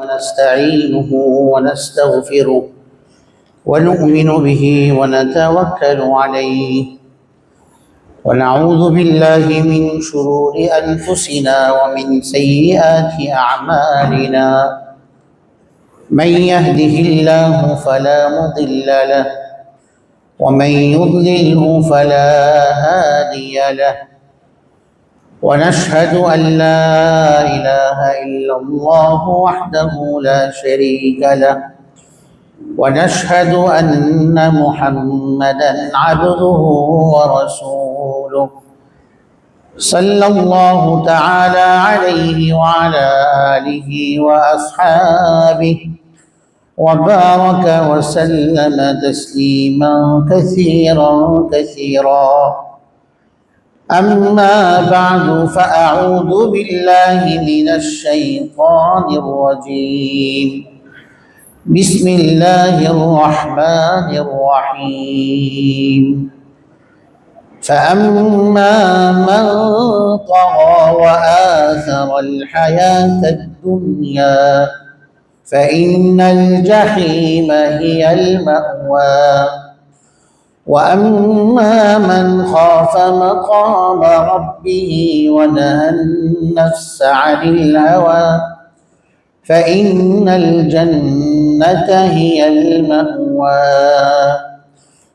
ونستعينه ونستغفره ونؤمن به ونتوكل عليه ونعوذ بالله من شرور أنفسنا ومن سيئات أعمالنا. من يهده الله فلا مضل له ومن يضلله فلا هادي له. ونشهد أن لا إله إلا الله وحده لا شريك له. ونشهد أن محمدا عبده ورسوله. صلى الله تعالى عليه وعلى آله وأصحابه وبارك وسلم تسليما كثيرا كثيرا. أما بعد فأعوذ بالله من الشيطان الرجيم. بسم الله الرحمن الرحيم. فأما من طغى وآثر الحياة الدنيا فإن الجحيم هي المأوى. وأما من خاف مقام ربه ونهى النفس عن الهوى فإن الجنة هي المأوى.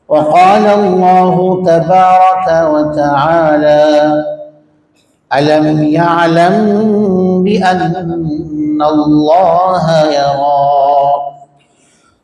وقال الله تبارك وتعالى ألم يعلم بأن الله يرى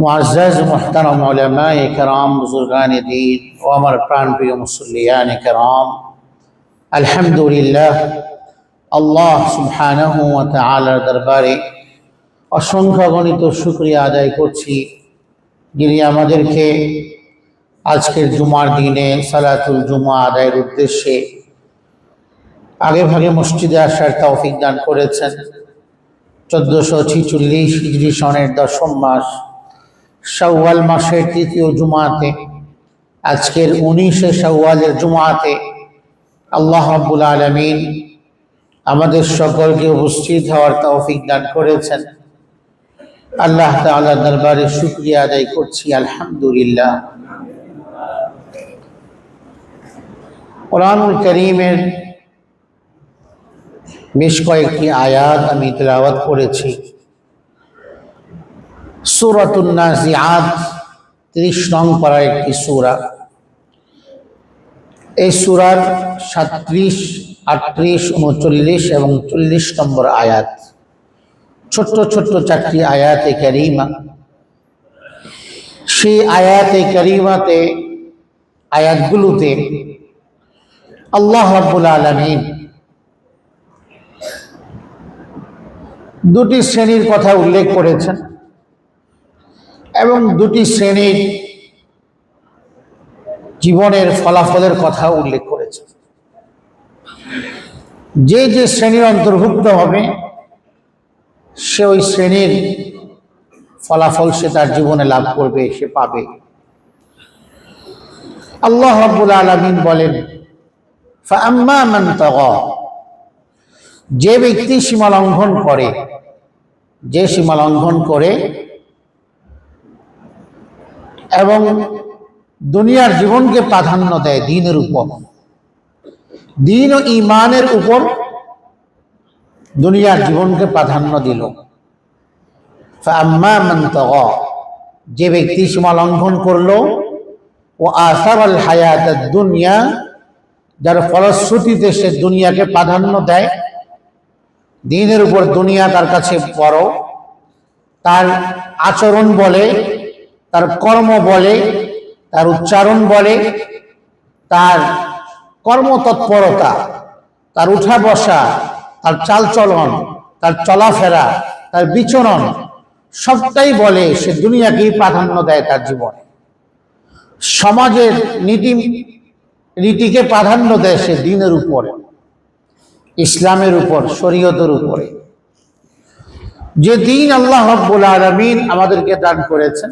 মুআজ্জাজ মুহতারাম উলামায়ে কেরাম, বুজুর্গান দ্বীন ও আমার প্রাণপ্রিয় মুসল্লিয়ান কেরাম। আলহামদুলিল্লাহ, আল্লাহ সুবহানাহু ওয়া তাআলার দরবারে অসংখ্য গণিত শুকরিয়া আদায় করছি যিনি আমাদেরকে আজকের জুমার দিনে সালাতুল জুমা আদায়ের উদ্দেশ্যে আগে ভাগে মসজিদে আসার তৌফিক দান করেছেন। চোদ্দশো ছিচল্লিশ হিজরি সনের দশম মাস শাওয়াল মাসের তৃতীয় জুমাতে, আজকের উনিশে শাওয়ালের জুমাতে আল্লাহ আব্বুল আলমিন আমাদের সকলকে উপস্থিত হওয়ার তৌফিক দান করেছেন। আল্লাহ তাআলা দরবারে শুক্রিয়া আদায় করছি, আলহামদুলিল্লাহ। কোরআনুল করিমের বেশ কয়েকটি আয়াত আমি তেলাওয়াত করেছি। সুরাতুন নাজিআত 30 নং পারা একটি সূরা। এই সুরার 37 38 39 এবং 40 নম্বর আয়াত। ছোট্ট ছোট্ট চারটি আয়াতে ক্যারিমা সেই আয়াতে কারিমাতে, আয়াতগুলোতে আল্লাহ রাব্বুল আলামিন দুটি শ্রেণির কথা উল্লেখ করেছেন। এবং দুটি শ্রেণির জীবনের ফলাফলের কথা উল্লেখ করেছে। যে যে শ্রেণির অন্তর্ভুক্ত হবে, সে ওই শ্রেণির ফলাফল সে তার জীবনে লাভ করবে, সে পাবে। আল্লাহ রাব্বুল আলামিন বলেন যে ব্যক্তি সীমা লঙ্ঘন করে, যে সীমা লঙ্ঘন করে এবং দুনিয়ার জীবনকে প্রাধান্য দেয় দিনের উপর। দিন ও ইমানের উপর দুনিয়ার জীবনকে প্রাধান্য দিল। যে ব্যক্তি সীমা লঙ্ঘন করল, ও আসার আল হায়াত দুনিয়া, যার ফলশ্রুতিতে সে দুনিয়াকে প্রাধান্য দেয়। দিনের উপর দুনিয়া তার কাছে বড়, তার আচরণ বলে তার কর্ম বলে, তার উচ্চারণ বলে, তার কর্মতৎপরতা, তার উঠা বসা, তার চালচলন তার চলাফেরা, তার বিচরণ, সবটাই বলে সে দুনিয়াকেই প্রাধান্য দেয় তার জীবনে। সমাজের নীতি রীতিকে প্রাধান্য দেয় সে দিনের উপরে, ইসলামের উপর, শরীয়তের উপরে। যে দিন আল্লাহ রব্বুল আলমিন আমাদেরকে দান করেছেন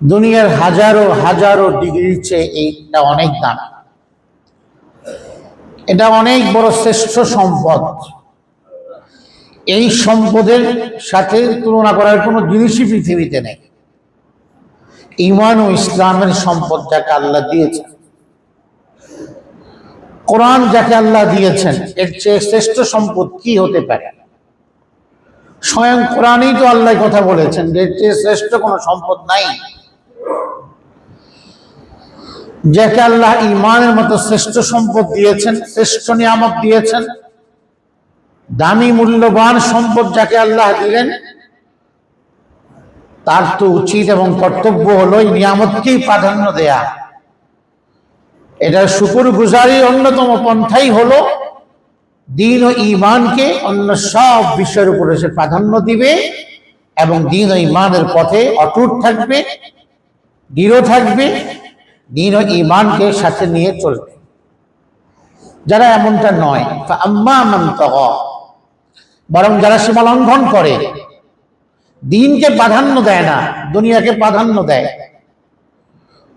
দুনিয়ার হাজারো হাজারো ডিগ্রির চেয়ে এইটা অনেক দাম। এটা অনেক বড় শ্রেষ্ঠ সম্পদ। এই সম্পদের সাথে তুলনা করার কোনো জিনিসই পৃথিবীতে নেই। ইমান ও ইসলামের সম্পদ যাকে আল্লাহ দিয়েছেন। কোরআন যাকে আল্লাহ দিয়েছেন, এর চেয়ে শ্রেষ্ঠ সম্পদ কি হতে পারে? স্বয়ং কোরআনই তো আল্লাহ কথা বলেছেন এর চেয়ে শ্রেষ্ঠ কোনো সম্পদ নাই। যাকে আল্লাহ ইমানের মতো শ্রেষ্ঠ সম্পদ দিয়েছেন, শ্রেষ্ঠ নিয়ামত দিয়েছেন, দামি মূল্যবান সম্পদ যাকে আল্লাহ দিলেন, তার তো উচিত এবং কর্তব্য হলো এই নিয়ামতকেই প্রাধান্য দেয়া। এটার শুকুর গুজারির অন্যতম পন্থাই হলো, দিন ও ইমানকে অন্য সব বিষয়ের উপরে সে প্রাধান্য দিবে এবং দিন ও ইমানের পথে অটুট থাকবে, দৃঢ় থাকবে দিন ও ইমানকে সাথে নিয়ে চলবে। যারা এমনটা নয় বরং যারা সীমা লঙ্ঘন করে, দিনকে প্রাধান্য দেয় না, দুনিয়াকে প্রাধান্য দেয়।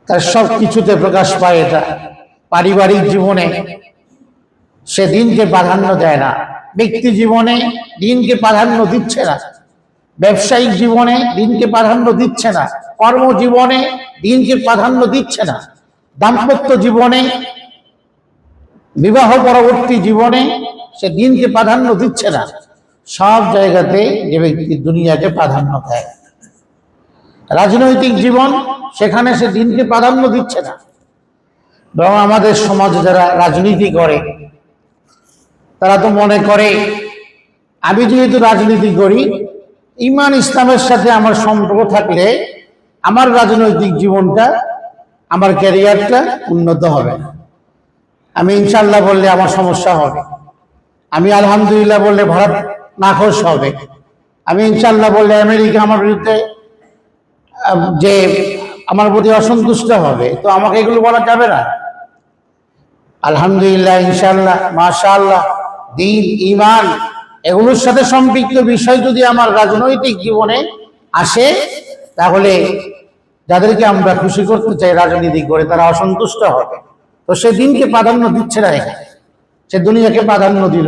তার সব কিছুতে প্রকাশ পায় এটা পারিবারিক জীবনে। সে দিনকে প্রাধান্য দেয় না, ব্যক্তি জীবনে দিনকে প্রাধান্য দিচ্ছে না। ব্যবসায়িক জীবনে দিনকে প্রাধান্য দিচ্ছে না, কর্মজীবনে দিনকে প্রাধান্য দিচ্ছে না। দাম্পত্য জীবনে, বিবাহ পরবর্তী জীবনে সে দিনকে প্রাধান্য দিচ্ছে না। সব জায়গাতে যে ব্যক্তি দুনিয়াকে প্রাধান্য দেয়। রাজনৈতিক জীবন, সেখানে সে দিনকে প্রাধান্য দিচ্ছে না। বরং আমাদের সমাজে যারা রাজনীতি করে, তারা তো মনে করে, আমি যেহেতু রাজনীতি করি ইমান ইসলামের সাথে আমার সম্পর্ক থাকলে আমার রাজনৈতিক জীবনটা, আমার ক্যারিয়ারটা উন্নত হবে। আমি ইনশাল্লাহ বললে আমার সমস্যা হবে। আমি আলহামদুলিল্লাহ বললে ভারত নাখোশ হবে। আমি ইনশাল্লাহ বললে আমেরিকা আমার বিরুদ্ধে যে আমার প্রতি অসন্তুষ্ট হবে। তো আমাকে এগুলো বলা যাবে না। আলহামদুলিল্লাহ ইনশাল্লাহ মাশাআল্লাহ, দিন ইমান এগুলোর সাথে সম্পৃক্ত বিষয় যদি আমার রাজনৈতিক জীবনে আসে তাহলে যাদেরকে আমরা খুশি করতে চাই, রাজনীতি করে, তারা অসন্তুষ্ট হবে। তো সে দিনকে প্রাধান্য দিচ্ছে না এখানে। সে দুনিয়াকে প্রাধান্য দিল।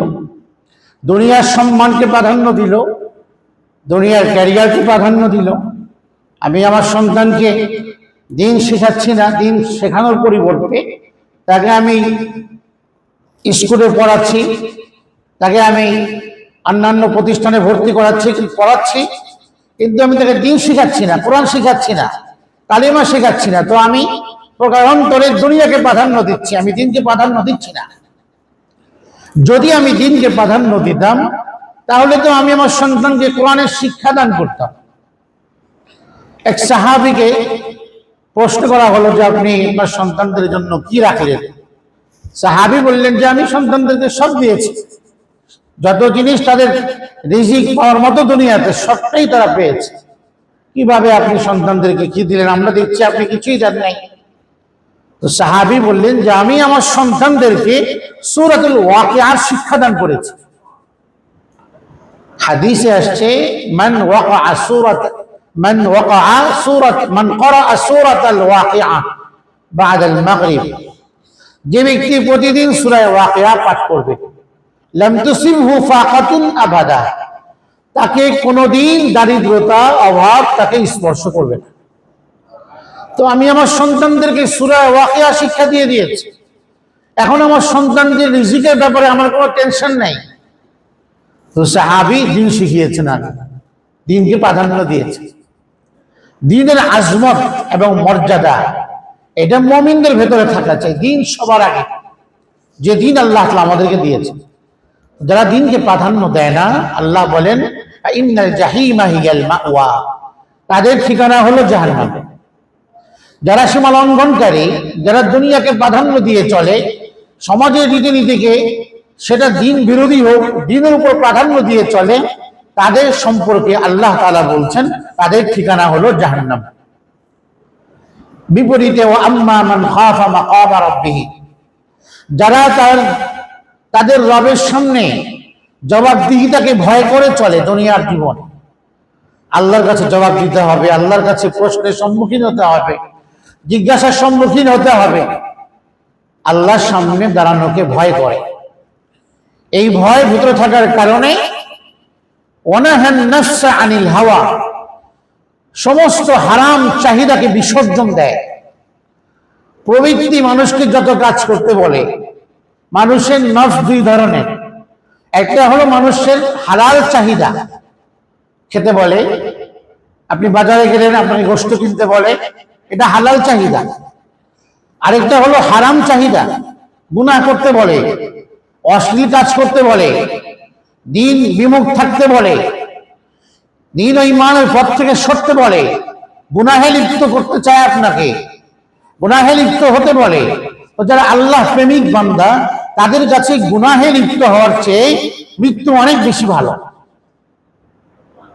দুনিয়ার সম্মানকে প্রাধান্য দিল। দুনিয়ার ক্যারিয়ারকে প্রাধান্য দিল। আমি আমার সন্তানকে দিন শেখাচ্ছি না, দিন শেখানোর পরিবর্তে তাকে আমি স্কুলে পড়াচ্ছি, তাকে আমি অন্যান্য প্রতিষ্ঠানে ভর্তি করাচ্ছি, পড়াচ্ছি। কিন্তু আমি তাকে দিন শেখাচ্ছি না, কোরআন শেখাচ্ছি না, কালিমা শেখাচ্ছি না, তো আমি প্রকারান্তরের দুনিয়াকে প্রাধান্য দিচ্ছি, আমি দিনকে প্রাধান্য দিচ্ছি না। যদি আমি দিনকে প্রাধান্য দিতাম, তাহলে তো আমি আমার সন্তানকে কোরআনের শিক্ষা দান করতাম। এক সাহাবিকে প্রশ্ন করা হলো যে আপনি আপনার সন্তানদের জন্য কি রাখলেন? সাহাবি বললেন যে আমি সন্তানদেরকে সব দিয়েছি। যত জিনিস তাদের রিজিক পাওয়ার মতো দুনিয়াতে সবটাই তারা পেয়েছে। কীভাবে আপনি সন্তানদেরকে কি দিলেন? আমরা দেখছি আপনি কিছুই জানেন নাই। তো সাহাবি বললেন যে, আমি আমার সন্তানদেরকে সুরাতুল ওয়াকিয়ার শিক্ষাদান করেছি। হাদিসে আসছে, মান ওয়াকা সুরাত, মান ওয়াকা সুরাত, মান করা সুরাত আল ওয়াকিয়া বাদ আল মাগরিব। যে ব্যক্তি প্রতিদিন সূরা ওয়াকিয়া পাঠ করবে তাকে কোনোদিন দারিদ্রতা অভাব তাকে স্পর্শ করবে না। তো আমি আমার সন্তানদেরকে সূরা ওয়াকিয়া শিক্ষা দিয়ে দিয়েছি। এখন আমার সন্তানদের রিজিকের ব্যাপারে আমার কোনো টেনশন নেই। তো সাহাবি দিন শিখিয়েছেন আগে। দিনকে প্রাধান্য দিয়েছে। দিনের আজমত এবং মর্যাদা, এটা মমিনদের ভেতরে থাকা চাই। দিন সবার আগে। যে দিন আল্লাহ আমাদেরকে দিয়েছে যারা দিনকে প্রাধান্য দেয় না, আল্লাহ বলেন তাদের ঠিকানা হলো জাহান্নাম। যারা সীমা লঙ্ঘনকারী, যারা দুনিয়াকে প্রাধান্য দিয়ে চলে, সমাজের রীতিনীতিকে, সেটা দিন বিরোধী হোক, দিনের উপর প্রাধান্য দিয়ে চলে, তাদের সম্পর্কে আল্লাহ তাআলা বলছেন, তাদের ঠিকানা হলো জাহান্নাম। বিপরীতে ও আম্মা মান যারা তার তাদের রবের সামনে জবাবদিহিতাকে ভয় করে চলে দুনিয়ার জীবন। আল্লাহর কাছে জবাব দিতে হবে, আল্লাহর কাছে প্রশ্নের সম্মুখীন হতে হবে, জিজ্ঞাসার সম্মুখীন হতে হবে। আল্লাহর সামনে দাঁড়ানোকে ভয় করে। এই ভয় ভিতরে থাকার কারণে আনিল হাওয়া, সমস্ত হারাম চাহিদাকে বিসর্জন দেয়। প্রবৃত্তি মানুষকে যত কাজ করতে বলে মানুষের নফস দুই ধরনের। একটা হলো মানুষের হালাল চাহিদা। খেতে বলে, আপনি বাজারে গেলেন, আপনাকে গোস্ত কিনতে বলে, এটা হালাল চাহিদা। আরেকটা হলো হারাম চাহিদা। গুনাহ করতে বলে, অশ্লীল কাজ করতে বলে, দিন বিমুখ থাকতে বলে, দিন ও ইমানের পথ থেকে সরতে বলে, গুনাহে লিপ্ত করতে চায় আপনাকে। গুনাহে লিপ্ত হতে বলে। যারা আল্লাহ প্রেমিক বান্দা তাদের কাছে গুনাহে লিপ্ত হওয়ার চেয়ে মৃত্যু অনেক বেশি ভালো।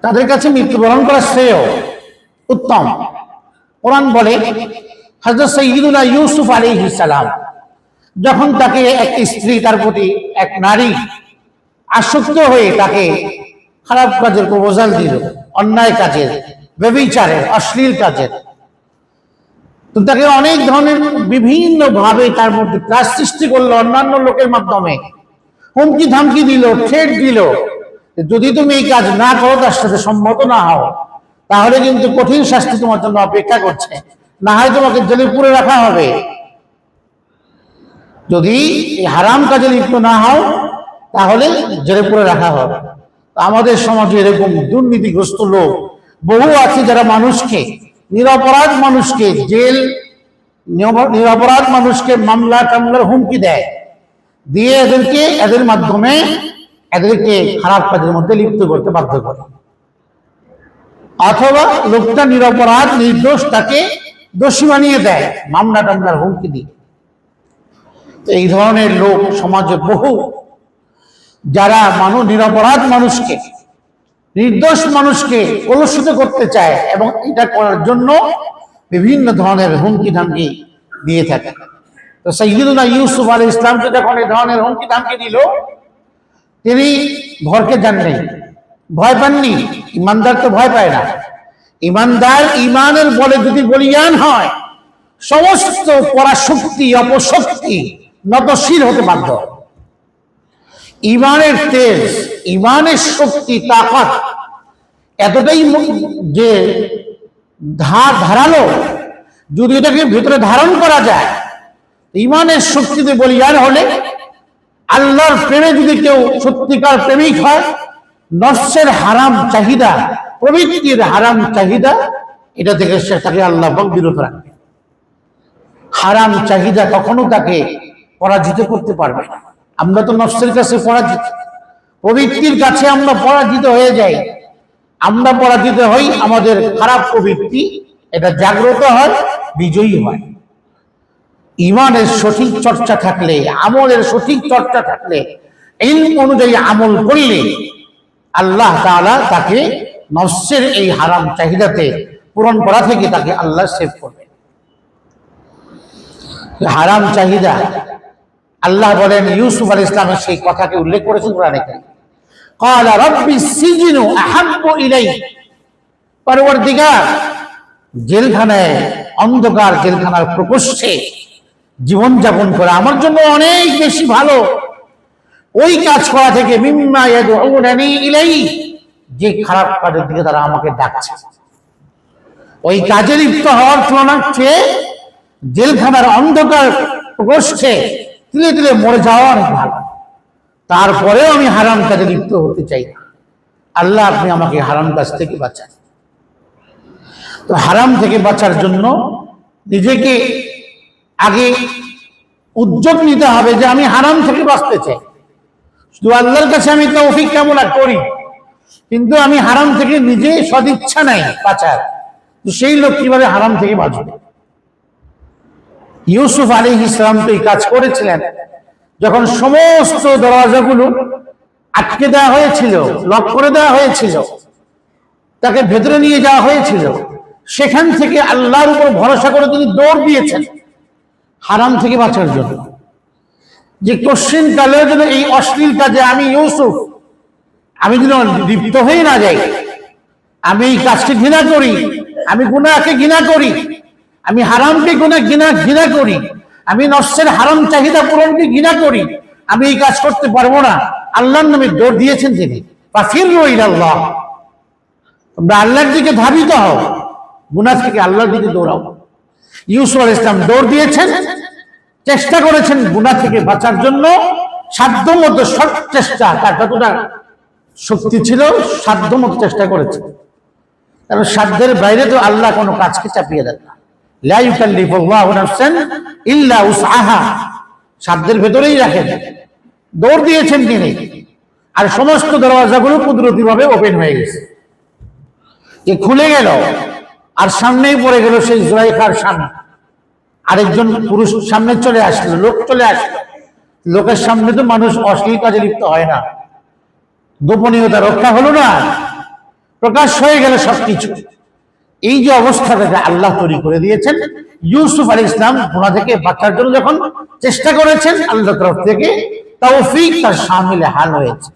তাদের কাছে মৃত্যুবরণ করা শ্রেয় উত্তম। কোরআন বলে হজরত সৈয়দুল্লাহ ইউসুফ আলাইহিস সালাম যখন তাকে এক স্ত্রী, তার প্রতি এক নারী আসক্ত হয়ে তাকে খারাপ কাজের প্রপোজাল দিল, অন্যায় কাজের ব্যবিচারের অশ্লীল কাজের তো তাকে অনেক ধরনের বিভিন্ন ভাবে তার মধ্যে ত্রাস সৃষ্টি করল অন্যান্য লোকের মাধ্যমে। হুমকি ধামকি দিল, ঠেট দিল। যদি তুমি এই কাজ না করো, তার সাথে সম্মত না হও, তাহলে কিন্তু কঠিন শাস্তি তোমার জন্য অপেক্ষা করছে। না হয় তোমাকে জেলে পুরে রাখা হবে। যদি হারাম কাজে লিপ্ত না হও, তাহলে জেলে পুরে রাখা হবে। আমাদের সমাজে এরকম দুর্নীতিগ্রস্ত লোক বহু আছে যারা মানুষকে নিরপরাধ মানুষকে জেল, নিরপ- নিরপরাধ মানুষকে মামলা টামলার হুমকি দেয়। দিয়ে এদেরকে, এদের মাধ্যমে এদেরকে খারাপ কাজের মধ্যে লিপ্ত করতে বাধ্য করে। অথবা লোকটা নিরপরাধ, নির্দোষ তাকে দোষী বানিয়ে দেয়, মামলা টামলার হুমকি দিয়ে। তো এই ধরনের লোক সমাজে বহু। যারা মানুষ নিরপরাধ মানুষকে নির্দোষ মানুষকে কলুষিত করতে চায় এবং এটা করার জন্য বিভিন্ন ধরনের হুমকি ধামকি দিয়ে থাকে। তো সৈয়দুল্লাহ ইউসুফ আলী ইসলামকে যখন এই ধরনের হুমকি ধামকি দিল, তিনি ভরকে যান নেই। ভয় পাননি। ইমানদার তো ভয় পায় না। ইমানদার ইমানের বলে যদি বলিয়ান হয়, সমস্ত পরাশক্তি, অপশক্তি নতশীল হতে বাধ্য। ইমানের তেজ, ইমানের শক্তি, তাকাত এতটাই যে ধার ধারালো, যদি এটাকে ভিতরে ধারণ করা যায় ইমানের শক্তিতে বলিয়ান হলে, আল্লাহর প্রেমে যদি কেউ সত্যিকার প্রেমিক হয় নস্যের হারাম চাহিদা, প্রবৃত্তির হারাম চাহিদা, এটা থেকে সে তাকে আল্লাহ বিরত রাখবে। হারাম চাহিদা কখনো তাকে পরাজিত করতে পারবে না। আমরা তো নফসের কাছে পরাজিত। প্রবৃত্তির কাছে আমরা পরাজিত হয়ে যাই। আমরা পরাজিত হই আমাদের খারাপ প্রবৃত্তি, এটা জাগ্রত হয়, বিজয়ী হয়। ইমানের সঠিক চর্চা থাকলে, আমলের সঠিক চর্চা থাকলে এই অনুযায়ী আমল করলে আল্লাহ তাআলা তাকে নফসের এই হারাম চাহিদাতে পূরণ করা থেকে তাকে আল্লাহ সেভ করবে হারাম চাহিদা আল্লাহ বলেন, ইউসুফ আল ইসলামের সেই কথাকে উল্লেখ করেছেন কোরআনে কলা রব্বি সিজিনু আহাব্বু ইলাই পরবর্তীকার জেলখানায়, অন্ধকার জেলখানার প্রকোষ্ঠে জীবনযাপন করা আমার জন্য অনেক বেশি ভালো। ওই কাজ করা থেকে মিম্মা ইয়াদউনানি ইলাই যে খারাপ কাজের দিকে তারা আমাকে ডাকছে। ওই কাজের লিপ্ত হওয়ার তুলনার চেয়ে জেলখানার অন্ধকার প্রকোষ্ঠে তিলে তিলে মরে যাওয়া অনেক ভালো তারপরেও আমি হারাম কাজে লিপ্ত হতে চাই না। আল্লাহ আপনি আমাকে হারাম কাজ থেকে বাঁচান। তো হারাম থেকে বাঁচার জন্য নিজেকে আগে উদ্যোগ নিতে হবে যে আমি হারাম থেকে বাঁচতে চাই। শুধু আল্লাহর কাছে আমি তৌফিক কামনা করি, কিন্তু আমি হারাম থেকে নিজে সদিচ্ছা নাই বাঁচার। সেই লোক কীভাবে হারাম থেকে বাঁচবে? ইউসুফ আলী ইসলাম তো এই কাজ করেছিলেন। যখন সমস্ত দরওয়াজাগুলো আটকে দেওয়া হয়েছিল, লক করে দেওয়া হয়েছিল, তাকে ভেতরে নিয়ে যাওয়া হয়েছিল, সেখান থেকে আল্লাহর উপর ভরসা করে তিনি দৌড় দিয়েছেন, হারাম থেকে বাঁচার জন্য। যে কোশ্চিন কালেও যেন এই অশ্লীল কাজে আমি ইউসুফ, আমি যেন লিপ্ত হয়ে না যাই, আমি এই কাজকে ঘৃণা করি, আমি গুণাকে ঘৃণা করি আমি হারামকে গুণা ঘৃণা ঘৃণা করি। আমি নষ্টের হারাম চাহিদা পূরণকে ঘৃণা করি। আমি এই কাজ করতে পারব না। আল্লাহর নামে দৌড় দিয়েছেন তিনি। পাফির রইল আল্লাহ তোমরা আল্লাহর দিকে ধাবিত হও। গুনা থেকে আল্লাহর দিকে দৌড়াও। ইউসুফ আল ইসলাম দৌড় দিয়েছেন। চেষ্টা করেছেন গুনা থেকে বাঁচার জন্য। সাধ্য মতো সব চেষ্টা, তার কতটা শক্তি ছিল সাধ্য মতো চেষ্টা করেছে কারণ সাধ্যের বাইরে তো আল্লাহ কোনো কাজকে চাপিয়ে দেন না। সাধ্যের ভেতরেই রাখেন। দৌড় দিয়েছেন তিনি। আর সমস্ত দরওয়াজাগুলো কুদরতিভাবে ওপেন হয়ে গেছে। যে খুলে গেল। আর সামনেই পড়ে গেল সেই জুরাইখার সামনে। আরেকজন পুরুষ সামনে চলে আসলো, লোক চলে আসলো। লোকের সামনে তো মানুষ অশ্লীল কাজে লিপ্ত হয় না। গোপনীয়তা রক্ষা হলো না। প্রকাশ হয়ে গেল সবকিছু। এই যে অবস্থাটাকে আল্লাহ তৈরি করে দিয়েছেন, ইউসুফ আলী ইসলাম ঘোড়া থেকে বাচ্চার জন্য যখন চেষ্টা করেছেন আল্লাহ তরফ থেকে তৌফিক তার সামিলে হাল হয়েছে।